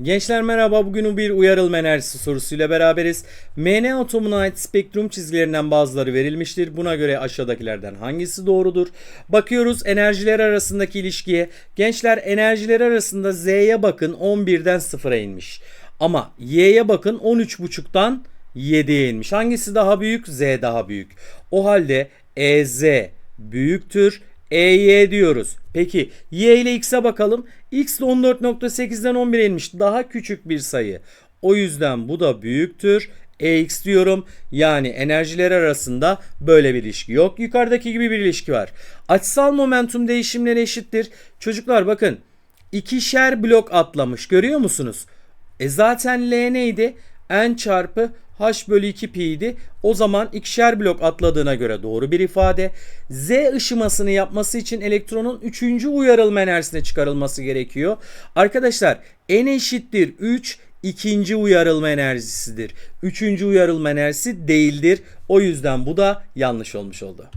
Gençler merhaba. Bugün bir uyarılma enerjisi sorusuyla beraberiz. MN atomuna ait spektrum çizgilerinden bazıları verilmiştir. Buna göre aşağıdakilerden hangisi doğrudur? Bakıyoruz enerjiler arasındaki ilişkiye. Gençler enerjiler arasında Z'ye bakın 11'den 0'a inmiş. Ama Y'ye bakın 13.5'tan 7'ye inmiş. Hangisi daha büyük? Z daha büyük. O halde EZ büyüktür. EY diyoruz. Peki Y ile X'e bakalım. X de 14.8'den 11'e inmiş. Daha küçük bir sayı. O yüzden bu da büyüktür. EX diyorum. Yani enerjiler arasında böyle bir ilişki yok. Yukarıdaki gibi bir ilişki var. Açısal momentum değişimleri eşittir. Çocuklar bakın. ikişer blok atlamış. Görüyor musunuz? E zaten L neydi? N çarpı H bölü 2 pi idi. O zaman ikişer blok atladığına göre doğru bir ifade. Z ışımasını yapması için elektronun 3. uyarılma enerjisine çıkarılması gerekiyor. Arkadaşlar N eşittir 3 ikinci uyarılma enerjisidir. Üçüncü uyarılma enerjisi değildir. O yüzden bu da yanlış olmuş oldu.